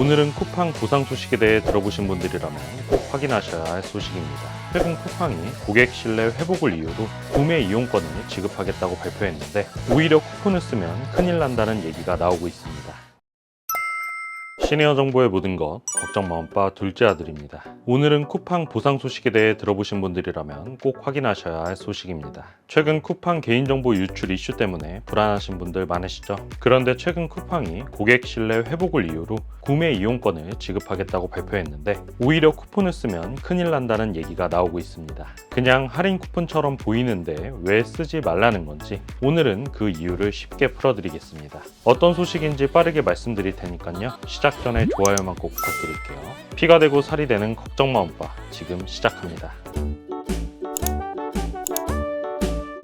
오늘은 쿠팡 보상 소식에 대해 들어보신 분들이라면 꼭 확인하셔야 할 소식입니다. 최근 쿠팡이 고객 신뢰 회복을 이유로 구매 이용권을 지급하겠다고 발표했는데 오히려 쿠폰을 쓰면 큰일 난다는 얘기가 나오고 있습니다. 시니어 정보의 모든 것 걱정 마음바 둘째 아들입니다. 오늘은 쿠팡 보상 소식에 대해 들어보신 분들이라면 꼭 확인하셔야 할 소식입니다. 최근 쿠팡 개인정보 유출 이슈 때문에 불안하신 분들 많으시죠? 그런데 최근 쿠팡이 고객 신뢰 회복을 이유로 구매 이용권을 지급하겠다고 발표했는데 오히려 쿠폰을 쓰면 큰일 난다는 얘기가 나오고 있습니다. 그냥 할인 쿠폰처럼 보이는데 왜 쓰지 말라는 건지 오늘은 그 이유를 쉽게 풀어드리겠습니다. 어떤 소식인지 빠르게 말씀드릴 테니까요. 시작 전에 좋아요만 꼭 부탁드릴게요. 피가 되고 살이 되는 걱정 마음 바 지금 시작합니다.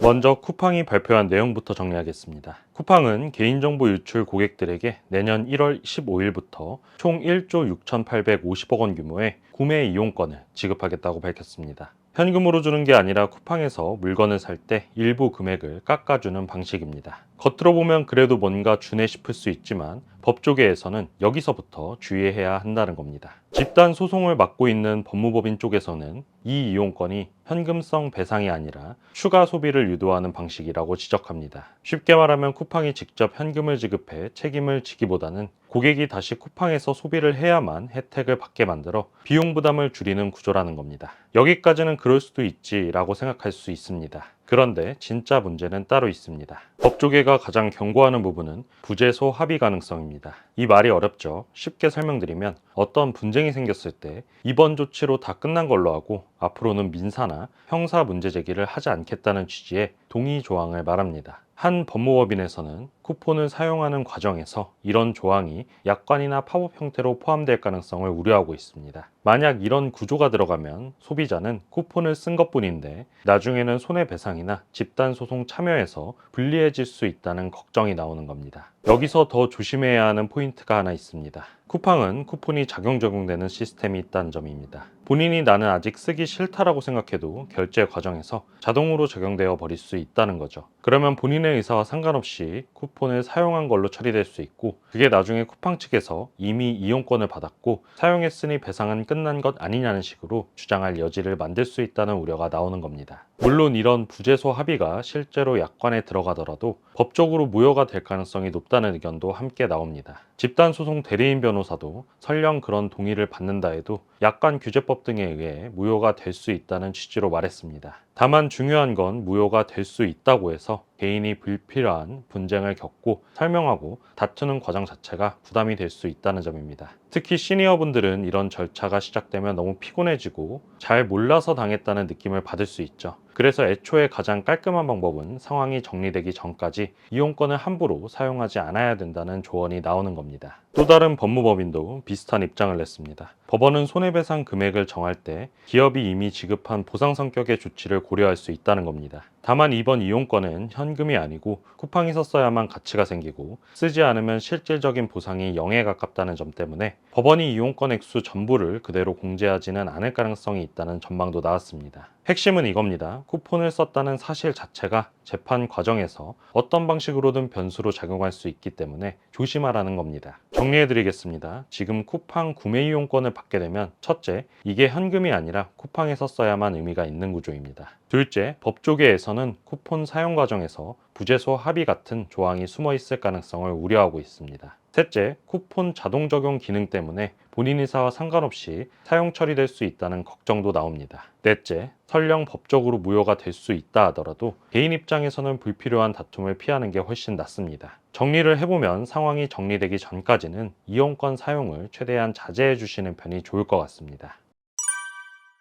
먼저 쿠팡이 발표한 내용부터 정리하겠습니다. 쿠팡은 개인정보 유출 고객들에게 내년 1월 15일부터 총 1조 6,850억 원 규모의 구매 이용권을 지급하겠다고 밝혔습니다. 현금으로 주는 게 아니라 쿠팡에서 물건을 살 때 일부 금액을 깎아주는 방식입니다. 겉으로 보면 그래도 뭔가 주네 싶을 수 있지만 법조계에서는 여기서부터 주의해야 한다는 겁니다. 집단 소송을 맡고 있는 법무법인 쪽에서는 이 이용권이 현금성 배상이 아니라 추가 소비를 유도하는 방식이라고 지적합니다. 쉽게 말하면 쿠팡이 직접 현금을 지급해 책임을 지기보다는 고객이 다시 쿠팡에서 소비를 해야만 혜택을 받게 만들어 비용 부담을 줄이는 구조라는 겁니다. 여기까지는 그럴 수도 있지라고 생각할 수 있습니다. 그런데 진짜 문제는 따로 있습니다. 법조계가 가장 경고하는 부분은 부재소 합의 가능성입니다. 이 말이 어렵죠. 쉽게 설명드리면 어떤 분쟁이 생겼을 때 이번 조치로 다 끝난 걸로 하고 앞으로는 민사나 형사 문제 제기를 하지 않겠다는 취지의 동의 조항을 말합니다. 한 법무법인에서는 쿠폰을 사용하는 과정에서 이런 조항이 약관이나 팝업 형태로 포함될 가능성을 우려하고 있습니다. 만약 이런 구조가 들어가면 소비자는 쿠폰을 쓴 것 뿐인데 나중에는 손해배상이나 집단소송 참여해서 불리해질 수 있다는 걱정이 나오는 겁니다. 여기서 더 조심해야 하는 포인트가 하나 있습니다. 쿠팡은 쿠폰이 자동 적용되는 시스템이 있다는 점입니다. 본인이 나는 아직 쓰기 싫다라고 생각해도 결제 과정에서 자동으로 적용되어 버릴 수 있다는 거죠. 그러면 본인의 의사와 상관없이 쿠폰을 사용한 걸로 처리될 수 있고 그게 나중에 쿠팡 측에서 이미 이용권을 받았고 사용했으니 배상은 끝난 것 아니냐는 식으로 주장할 여지를 만들 수 있다는 우려가 나오는 겁니다. 물론 이런 부재소 합의가 실제로 약관에 들어가더라도 법적으로 무효가 될 가능성이 높다는 의견도 함께 나옵니다. 집단 소송 대리인 변호사도 설령 그런 동의를 받는다 해도 약관 규제법 등에 의해 무효가 될 수 있다는 취지로 말했습니다. 다만 중요한 건 무효가 될 수 있다고 해서 개인이 불필요한 분쟁을 겪고 설명하고 다투는 과정 자체가 부담이 될 수 있다는 점입니다. 특히 시니어분들은 이런 절차가 시작되면 너무 피곤해지고 잘 몰라서 당했다는 느낌을 받을 수 있죠. 그래서 애초에 가장 깔끔한 방법은 상황이 정리되기 전까지 이용권을 함부로 사용하지 않아야 된다는 조언이 나오는 겁니다. 또 다른 법무법인도 비슷한 입장을 냈습니다. 법원은 손해배상 금액을 정할 때 기업이 이미 지급한 보상 성격의 조치를 고려할 수 있다는 겁니다. 다만 이번 이용권은 현금이 아니고 쿠팡에서 써야만 가치가 생기고 쓰지 않으면 실질적인 보상이 0에 가깝다는 점 때문에 법원이 이용권 액수 전부를 그대로 공제하지는 않을 가능성이 있다는 전망도 나왔습니다. 핵심은 이겁니다. 쿠폰을 썼다는 사실 자체가 재판 과정에서 어떤 방식으로든 변수로 작용할 수 있기 때문에 조심하라는 겁니다. 정리해드리겠습니다. 지금 쿠팡 구매 이용권을 받게 되면 첫째, 이게 현금이 아니라 쿠팡에서 써야만 의미가 있는 구조입니다. 둘째, 법조계에서는 쿠폰 사용 과정에서 부재소 합의 같은 조항이 숨어 있을 가능성을 우려하고 있습니다. 셋째, 쿠폰 자동 적용 기능 때문에 본인 의사와 상관없이 사용 처리될 수 있다는 걱정도 나옵니다. 넷째, 설령 법적으로 무효가 될 수 있다 하더라도 개인 입장에서는 불필요한 다툼을 피하는 게 훨씬 낫습니다. 정리를 해보면 상황이 정리되기 전까지는 이용권 사용을 최대한 자제해 주시는 편이 좋을 것 같습니다.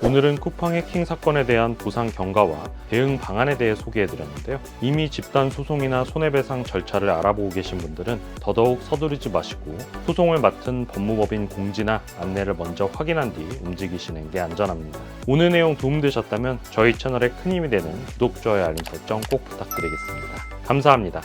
오늘은 쿠팡 해킹 사건에 대한 보상 경과와 대응 방안에 대해 소개해드렸는데요. 이미 집단 소송이나 손해배상 절차를 알아보고 계신 분들은 더더욱 서두르지 마시고 소송을 맡은 법무법인 공지나 안내를 먼저 확인한 뒤 움직이시는 게 안전합니다. 오늘 내용 도움되셨다면 저희 채널에 큰 힘이 되는 구독, 좋아요, 알림 설정 꼭 부탁드리겠습니다. 감사합니다.